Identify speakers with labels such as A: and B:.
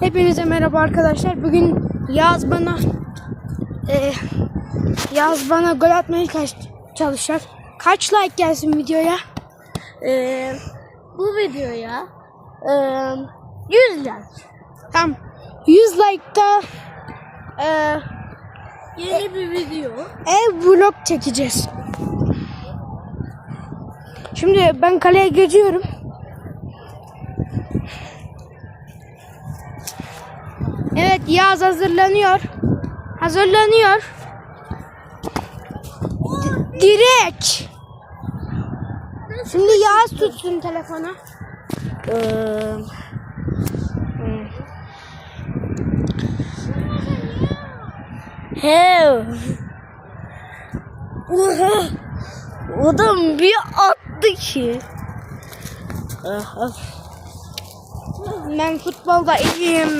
A: Hepinize merhaba arkadaşlar. Bugün Yaz bana e, Yaz bana gol atmaya kaç, çalışacak. Kaç like gelsin videoya? E, bu videoya e, 100 like. Tamam. 100 like'da e,
B: Yeni bir video.
A: ev vlog çekeceğiz. Şimdi ben kaleye geçiyorum. Yağız hazırlanıyor. Hazırlanıyor. D- direkt. Şimdi Yağız tutsun telefonu. Ee.
B: He. Oha. Adam bir attı ki.
A: Ben futbolda iyiyim.